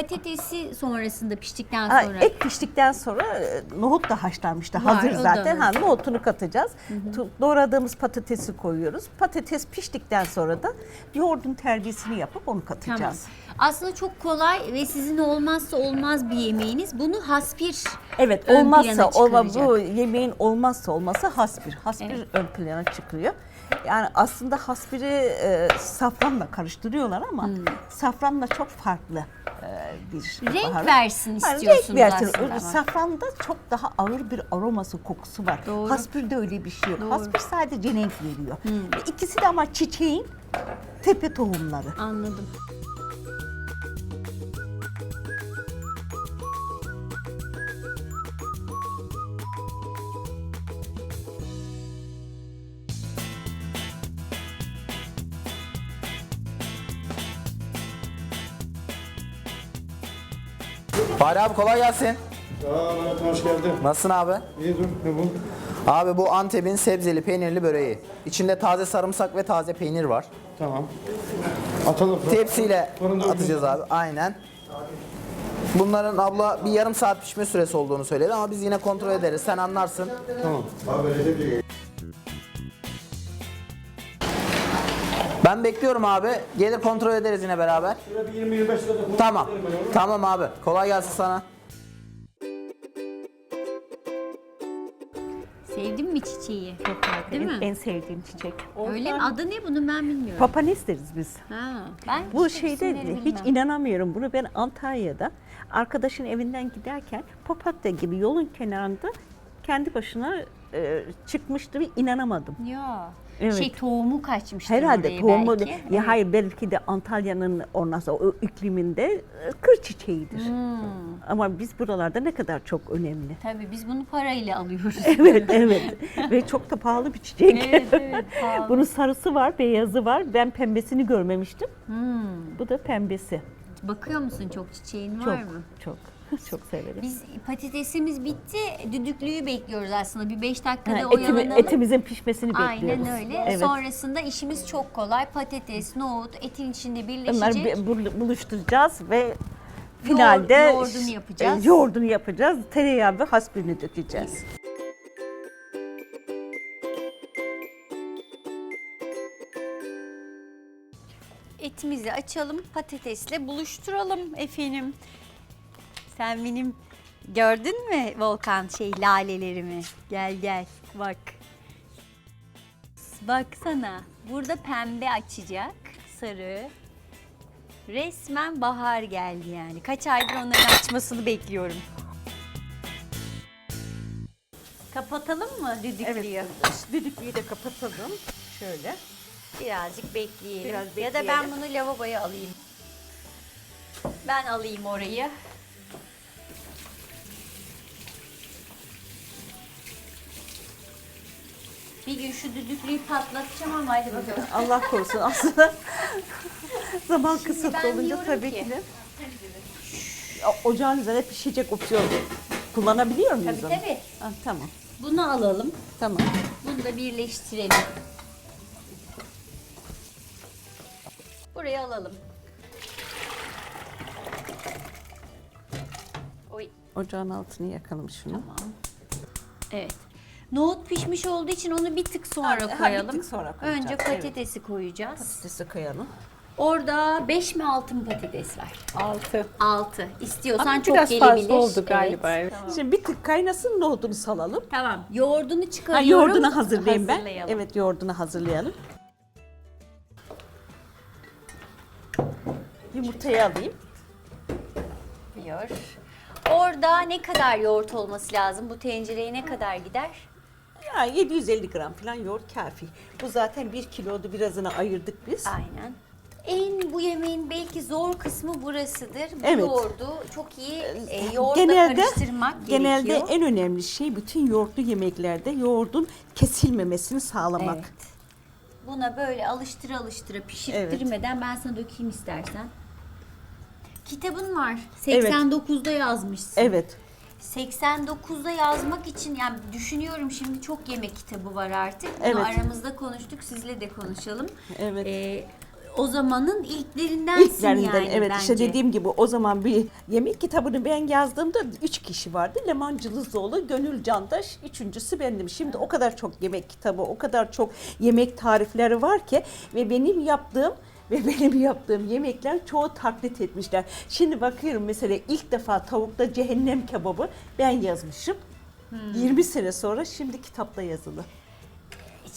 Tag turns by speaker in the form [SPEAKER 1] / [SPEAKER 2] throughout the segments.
[SPEAKER 1] patatesi sonrasında piştikten
[SPEAKER 2] Ha,
[SPEAKER 1] sonra.
[SPEAKER 2] et piştikten sonra e, nohut da haşlanmıştı.
[SPEAKER 1] Var,
[SPEAKER 2] Hazır
[SPEAKER 1] o da
[SPEAKER 2] zaten. Ha, nohutunu katacağız. Tu- Doğradığımız patatesi koyuyoruz. Patates piştikten sonra da yoğurdun terbiyesini yapıp onu
[SPEAKER 1] Tamam.
[SPEAKER 2] katacağız.
[SPEAKER 1] Aslında çok kolay ve sizin olmazsa olmaz bir yemeğiniz. Bunu haspir
[SPEAKER 2] Evet
[SPEAKER 1] ön
[SPEAKER 2] olmazsa olma,
[SPEAKER 1] çıkaracak.
[SPEAKER 2] bu yemeğin olmazsa olmazsa hasbir. Hasbir
[SPEAKER 1] Evet.
[SPEAKER 2] ön plana çıkıyor. Yani aslında hasbiri e, safranla karıştırıyorlar ama
[SPEAKER 1] Hmm.
[SPEAKER 2] safranla çok farklı e, bir
[SPEAKER 1] renk
[SPEAKER 2] baharat.
[SPEAKER 1] versin istiyorsunuz
[SPEAKER 2] renk versin.
[SPEAKER 1] aslında.
[SPEAKER 2] Safranda çok daha ağır bir aroması, kokusu var.
[SPEAKER 1] Doğru.
[SPEAKER 2] Hasbirde öyle bir şey yok.
[SPEAKER 1] Doğru.
[SPEAKER 2] Hasbir sadece renk veriyor. Ve İkisi de ama çiçeğin tepe tohumları.
[SPEAKER 1] Anladım.
[SPEAKER 3] Fahri abi kolay gelsin.
[SPEAKER 4] Sağ ol Ahmet, hoş geldin.
[SPEAKER 3] Nasılsın abi?
[SPEAKER 4] İyi dur, ne bu?
[SPEAKER 3] Abi bu Antep'in sebzeli peynirli böreği. İçinde taze sarımsak ve taze peynir var.
[SPEAKER 4] Tamam. Atalım.
[SPEAKER 3] Tepsiyle
[SPEAKER 4] Fırında
[SPEAKER 3] atacağız abi. Aynen. Bunların abla bir yarım saat pişme süresi olduğunu söyledi ama biz yine kontrol ederiz. Sen anlarsın.
[SPEAKER 4] Tamam.
[SPEAKER 3] Ben bekliyorum abi. Gelir kontrol ederiz yine beraber.
[SPEAKER 4] Şöyle bir 20-25 dakika
[SPEAKER 3] Tamam. Tamam abi. Kolay gelsin sana.
[SPEAKER 1] Sevdin mi çiçeği? Değil
[SPEAKER 2] en,
[SPEAKER 1] mi?
[SPEAKER 2] en sevdiğim çiçek.
[SPEAKER 1] Öyle mi? Adı ne bunun ben bilmiyorum.
[SPEAKER 2] Papanes deriz biz.
[SPEAKER 1] Ha, ben
[SPEAKER 2] Bu şeyde
[SPEAKER 1] isimleri
[SPEAKER 2] hiç
[SPEAKER 1] bilmem.
[SPEAKER 2] inanamıyorum. Bunu ben Antalya'da arkadaşın evinden giderken papatya gibi yolun kenarında kendi başına e, çıkmıştı ve inanamadım.
[SPEAKER 1] Ya.
[SPEAKER 2] Evet.
[SPEAKER 1] Şey tohumu kaçmıştır
[SPEAKER 2] Herhalde tohumu
[SPEAKER 1] belki.
[SPEAKER 2] ya
[SPEAKER 1] Evet.
[SPEAKER 2] hayır belki de Antalya'nın ondan o ikliminde e, kır çiçeğidir.
[SPEAKER 1] Hmm.
[SPEAKER 2] Ama biz buralarda ne kadar çok önemli.
[SPEAKER 1] Tabii biz bunu parayla alıyoruz.
[SPEAKER 2] Evet evet ve çok da pahalı bir çiçek.
[SPEAKER 1] evet evet. pahalı.
[SPEAKER 2] Bunun sarısı var, beyazı var. Ben pembesini görmemiştim.
[SPEAKER 1] Hmm.
[SPEAKER 2] Bu da pembesi.
[SPEAKER 1] Bakıyor musun çok çiçeğin var
[SPEAKER 2] Çok
[SPEAKER 1] mı?
[SPEAKER 2] çok çok severim.
[SPEAKER 1] Biz patatesimiz bitti. Düdüklüyü bekliyoruz aslında. Bir beş dakikada
[SPEAKER 2] Ha, etimi-
[SPEAKER 1] oyalanalım.
[SPEAKER 2] etimizin pişmesini bekliyoruz.
[SPEAKER 1] Aynen öyle.
[SPEAKER 2] Evet.
[SPEAKER 1] Sonrasında işimiz çok kolay. Patates, nohut, etin içinde
[SPEAKER 2] Onları
[SPEAKER 1] birleşecek.
[SPEAKER 2] bir- bul- buluşturacağız ve finalde
[SPEAKER 1] yoğurdunu yapacağız.
[SPEAKER 2] e, Yoğurdunu yapacağız. Tereyağı ve hasbirini dökeceğiz.
[SPEAKER 1] Etimizi açalım, patatesle buluşturalım efendim. Sen benim gördün mü Volkan şey lalelerimi? Gel gel bak. Baksana burada pembe açacak, sarı. Resmen bahar geldi yani. Kaç aydır onların açmasını bekliyorum. Kapatalım mı düdüklüyü?
[SPEAKER 2] Düdüklüyü de kapatalım. Şöyle.
[SPEAKER 1] Birazcık bekleyelim.
[SPEAKER 2] Biraz
[SPEAKER 1] Ya da ben
[SPEAKER 2] bekleyelim.
[SPEAKER 1] bunu lavaboya alayım. Ben alayım orayı. Bir gün şu düdüklüyü patlatacağım ama hadi bakalım.
[SPEAKER 2] Allah korusun aslında zaman
[SPEAKER 1] Şimdi
[SPEAKER 2] kısıtlı
[SPEAKER 1] ben
[SPEAKER 2] olunca
[SPEAKER 1] diyorum
[SPEAKER 2] tabii
[SPEAKER 1] ki-
[SPEAKER 2] ki de ocağın üzerine pişecek opsiyon kullanabiliyor muyuz
[SPEAKER 1] Tabii
[SPEAKER 2] onu?
[SPEAKER 1] tabii.
[SPEAKER 2] Ha, tamam.
[SPEAKER 1] Bunu alalım.
[SPEAKER 2] Tamam.
[SPEAKER 1] Bunu da birleştirelim. Buraya alalım. Oy.
[SPEAKER 2] Ocağın altını yakalım şunu.
[SPEAKER 1] Evet. Nohut pişmiş olduğu için onu bir tık sonra
[SPEAKER 2] Ha, ha, bir
[SPEAKER 1] koyalım.
[SPEAKER 2] tık sonra koyacağız,
[SPEAKER 1] Önce
[SPEAKER 2] evet.
[SPEAKER 1] patatesi koyacağız.
[SPEAKER 2] Patatesi koyalım.
[SPEAKER 1] Orada 5 mi 6 mı patates var?
[SPEAKER 5] 6.
[SPEAKER 1] 6. İstiyorsan
[SPEAKER 5] Ama
[SPEAKER 1] çok
[SPEAKER 5] biraz
[SPEAKER 1] gelebilir.
[SPEAKER 5] fazla oldu galiba.
[SPEAKER 1] Evet.
[SPEAKER 2] Şimdi bir tık kaynasın nohudunu salalım.
[SPEAKER 1] Tamam. Yoğurdunu
[SPEAKER 2] Ha,
[SPEAKER 1] çıkarıyorum.
[SPEAKER 2] yoğurdunu hazırlayayım ben.
[SPEAKER 1] Hazırlayalım.
[SPEAKER 2] Evet yoğurdunu hazırlayalım. Yumurtayı alayım.
[SPEAKER 1] Yoğurt. Orada ne kadar yoğurt olması lazım? Bu tencereye ne kadar gider?
[SPEAKER 2] Ya 750 gram falan yoğurt kafi. Bu zaten bir kilodu birazını ayırdık biz.
[SPEAKER 1] Aynen. En bu yemeğin belki zor kısmı burasıdır. Bu
[SPEAKER 2] Evet.
[SPEAKER 1] yoğurdu çok iyi e,
[SPEAKER 2] genelde
[SPEAKER 1] karıştırmak
[SPEAKER 2] genelde
[SPEAKER 1] gerekiyor.
[SPEAKER 2] en önemli şey bütün yoğurtlu yemeklerde yoğurdun kesilmemesini sağlamak.
[SPEAKER 1] Evet. Buna böyle alıştıra alıştıra pişirttirmeden ben sana dökeyim istersen. Kitabın var.
[SPEAKER 2] Evet.
[SPEAKER 1] 89'da yazmışsın.
[SPEAKER 2] Evet.
[SPEAKER 1] 89'da yazmak için yani düşünüyorum şimdi çok yemek kitabı var artık. Bunu
[SPEAKER 2] Evet.
[SPEAKER 1] aramızda konuştuk. Sizle de konuşalım.
[SPEAKER 2] Evet.
[SPEAKER 1] Ee, o zamanın ilklerindensin
[SPEAKER 2] İlklerinden
[SPEAKER 1] yani
[SPEAKER 2] evet işte
[SPEAKER 1] bence.
[SPEAKER 2] dediğim gibi o zaman bir yemek kitabını ben yazdığımda üç kişi vardı. Leman Cılızoğlu, Gönül Candaş, üçüncüsü bendim. Şimdi o kadar çok yemek kitabı, o kadar çok yemek tarifleri var ki ve benim yaptığım ve benim yaptığım yemekler çoğu taklit etmişler. Şimdi bakıyorum mesela ilk defa tavukta cehennem kebabı ben yazmışım.
[SPEAKER 1] Hmm.
[SPEAKER 2] 20 sene sonra şimdi kitapta yazılı.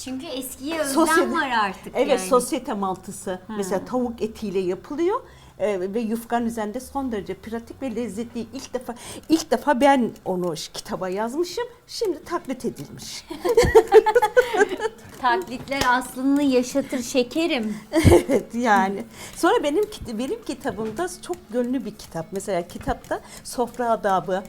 [SPEAKER 1] Çünkü eskiye özlem
[SPEAKER 2] Sosyete-
[SPEAKER 1] var artık
[SPEAKER 2] Evet,
[SPEAKER 1] yani.
[SPEAKER 2] sosyete mantısı. Mesela tavuk etiyle yapılıyor. Ee, ve yufkan üzerinde son derece pratik ve lezzetli. İlk defa ilk defa ben onu kitaba yazmışım. Şimdi taklit edilmiş.
[SPEAKER 1] Taklitler aslını yaşatır şekerim.
[SPEAKER 2] evet yani. Sonra benim benim kitabımda çok gönlü bir kitap. Mesela kitapta sofra adabı.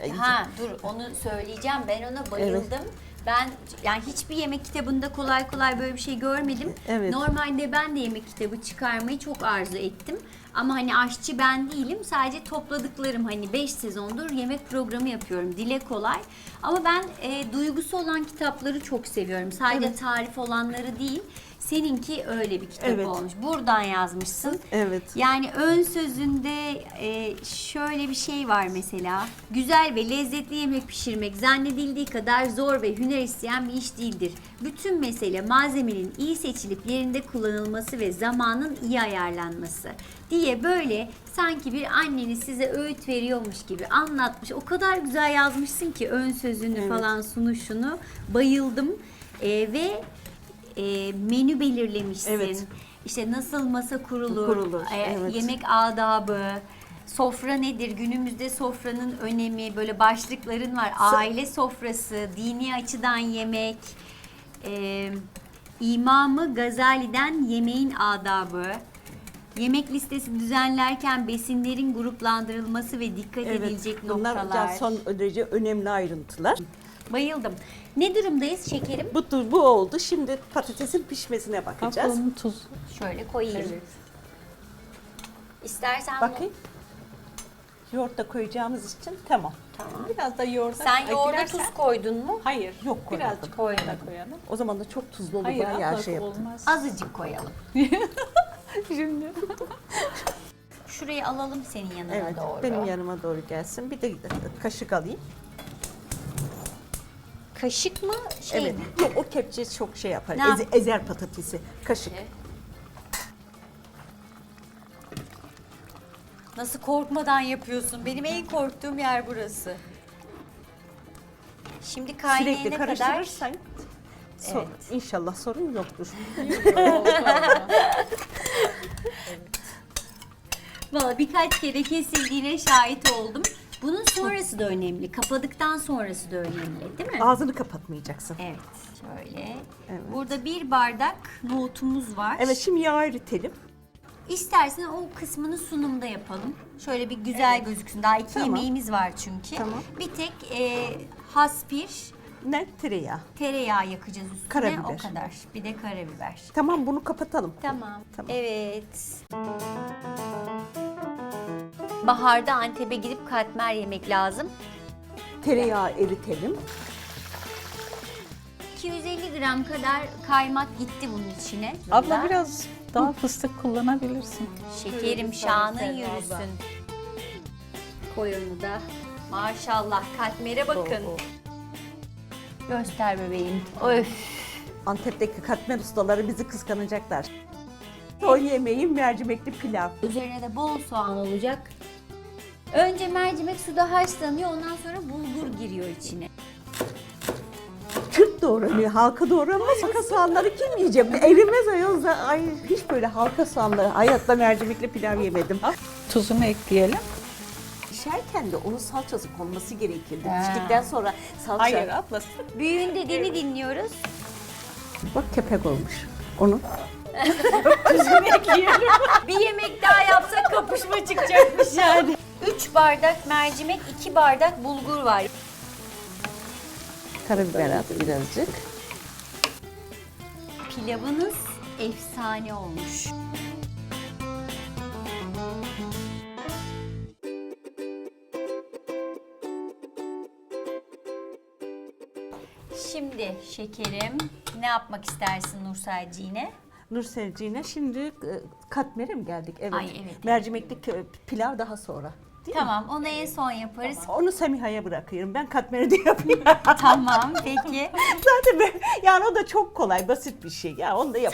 [SPEAKER 2] e,
[SPEAKER 1] Ha dur onu söyleyeceğim. Ben ona bayıldım. Ben yani hiçbir yemek kitabında kolay kolay böyle bir şey görmedim.
[SPEAKER 2] Evet.
[SPEAKER 1] Normalde ben de yemek kitabı çıkarmayı çok arzu ettim. Ama hani aşçı ben değilim. Sadece topladıklarım hani 5 sezondur yemek programı yapıyorum. Dile kolay. Ama ben e, duygusu olan kitapları çok seviyorum. Sadece
[SPEAKER 2] Evet.
[SPEAKER 1] tarif olanları değil. Seninki öyle bir kitap
[SPEAKER 2] Evet.
[SPEAKER 1] olmuş. Buradan yazmışsın.
[SPEAKER 2] Evet.
[SPEAKER 1] Yani ön sözünde e, şöyle bir şey var mesela. Güzel ve lezzetli yemek pişirmek zannedildiği kadar zor ve hüner isteyen bir iş değildir. Bütün mesele malzemenin iyi seçilip yerinde kullanılması ve zamanın iyi ayarlanması diye böyle sanki bir anneniz size öğüt veriyormuş gibi anlatmış. O kadar güzel yazmışsın ki ön sözünü
[SPEAKER 2] Evet.
[SPEAKER 1] falan sunuşunu bayıldım. E, ve e, menü belirlemişsin.
[SPEAKER 2] Evet.
[SPEAKER 1] İşte nasıl masa kurulur,
[SPEAKER 2] Kurulur,
[SPEAKER 1] e,
[SPEAKER 2] evet.
[SPEAKER 1] yemek adabı, sofra nedir? Günümüzde sofranın önemi, böyle başlıkların var. Aile sofrası, dini açıdan yemek, e, İmamı Gazali'den yemeğin adabı, yemek listesi düzenlerken besinlerin gruplandırılması ve dikkat edilecek
[SPEAKER 2] Bunlar
[SPEAKER 1] noktalar.
[SPEAKER 2] yani son derece önemli ayrıntılar.
[SPEAKER 1] Bayıldım. Ne durumdayız şekerim?
[SPEAKER 2] Bu, bu oldu. Şimdi patatesin pişmesine bakacağız.
[SPEAKER 5] Bunun tuz.
[SPEAKER 1] Şöyle koyayım. İstersen bunu-
[SPEAKER 2] Bakayım. Yoğurt da koyacağımız için tamam.
[SPEAKER 1] Tamam.
[SPEAKER 5] Biraz da yoğurda
[SPEAKER 1] Sen yoğurda
[SPEAKER 5] eklersen-
[SPEAKER 1] tuz koydun mu?
[SPEAKER 5] Hayır.
[SPEAKER 2] Yok, koymadım.
[SPEAKER 5] Birazcık koyalım. da koyalım.
[SPEAKER 2] O zaman da çok tuzlu olur.
[SPEAKER 5] Hayır
[SPEAKER 2] bayağı
[SPEAKER 5] abla
[SPEAKER 2] şey yaptım.
[SPEAKER 5] olmaz.
[SPEAKER 1] Azıcık koyalım.
[SPEAKER 5] Şimdi.
[SPEAKER 1] Şurayı alalım senin yanına
[SPEAKER 2] Evet,
[SPEAKER 1] doğru.
[SPEAKER 2] benim yanıma doğru gelsin. Bir de kaşık alayım.
[SPEAKER 1] Kaşık mı? Şey
[SPEAKER 2] evet.
[SPEAKER 1] mi?
[SPEAKER 2] Yok, o kepçe çok şey yapar.
[SPEAKER 1] Ne
[SPEAKER 2] Eze- ezer patatesi. Kaşık.
[SPEAKER 1] Nasıl korkmadan yapıyorsun? Benim en korktuğum yer burası. Şimdi kaynayana kadar
[SPEAKER 2] karıştırırsan so-
[SPEAKER 1] Evet.
[SPEAKER 2] inşallah sorun yoktur.
[SPEAKER 1] Birkaç kere kesildiğine şahit oldum. Bunun sonrası da önemli. Kapadıktan sonrası da önemli değil mi?
[SPEAKER 2] Ağzını kapatmayacaksın.
[SPEAKER 1] Evet. Şöyle.
[SPEAKER 2] Evet.
[SPEAKER 1] Burada bir bardak nohutumuz var.
[SPEAKER 2] Evet şimdi yağı eritelim.
[SPEAKER 1] İstersen o kısmını sunumda yapalım. Şöyle bir güzel gözüksün. Daha iki
[SPEAKER 2] Tamam.
[SPEAKER 1] yemeğimiz var çünkü.
[SPEAKER 2] Tamam.
[SPEAKER 1] Bir tek e, haspir
[SPEAKER 2] Ne? Tereyağı.
[SPEAKER 1] tereyağı yakacağız üstüne.
[SPEAKER 2] Karabiber.
[SPEAKER 1] O kadar. Bir de karabiber.
[SPEAKER 2] Tamam bunu kapatalım.
[SPEAKER 1] Tamam.
[SPEAKER 2] Tamam.
[SPEAKER 1] Evet. Baharda Antep'e gidip katmer yemek lazım.
[SPEAKER 2] Tereyağı eritelim.
[SPEAKER 1] 250 gram kadar kaymak gitti bunun içine.
[SPEAKER 5] Abla
[SPEAKER 1] Burada.
[SPEAKER 5] biraz daha fıstık kullanabilirsin.
[SPEAKER 1] Şekerim şanın yürüsün. Koy onu da. Maşallah katmere bakın. Göster bebeğim. Öf.
[SPEAKER 2] Antep'teki katmer ustaları bizi kıskanacaklar. Son yemeğim mercimekli pilav.
[SPEAKER 1] Üzerine de bol soğan olacak. Önce mercimek suda haşlanıyor ondan sonra bulgur giriyor içine.
[SPEAKER 2] Kürt doğranıyor, halka doğranmaz. Halka soğanları kim yiyecek? Erimez ayol. Ay hiç böyle halka soğanları. Hayatta mercimekli pilav yemedim.
[SPEAKER 5] Tuzunu ekleyelim.
[SPEAKER 2] Pişerken de onun salçası konması gerekirdi.
[SPEAKER 5] Ha.
[SPEAKER 2] Piştikten sonra salça.
[SPEAKER 5] Hayır abla.
[SPEAKER 1] Büyüğün dediğini dinliyoruz.
[SPEAKER 2] Bak kepek olmuş. Onu.
[SPEAKER 1] Bir yemek daha yapsak kapışma çıkacakmış yani. 3 bardak mercimek, 2 bardak bulgur var.
[SPEAKER 2] Karabiber at birazcık.
[SPEAKER 1] Pilavınız efsane olmuş. Şimdi şekerim ne yapmak istersin Nurselciğine?
[SPEAKER 2] Nurselciğine şimdi e, katmere mi geldik? Evet.
[SPEAKER 1] Ay, evet.
[SPEAKER 2] Mercimekli kö- pilav daha sonra. Değil mi?
[SPEAKER 1] Tamam onu en son yaparız.
[SPEAKER 2] Onu Semiha'ya bırakıyorum. Ben katmeri de yapayım.
[SPEAKER 1] tamam peki.
[SPEAKER 2] Zaten ben, yani o da çok kolay, basit bir şey. Ya onu da yap.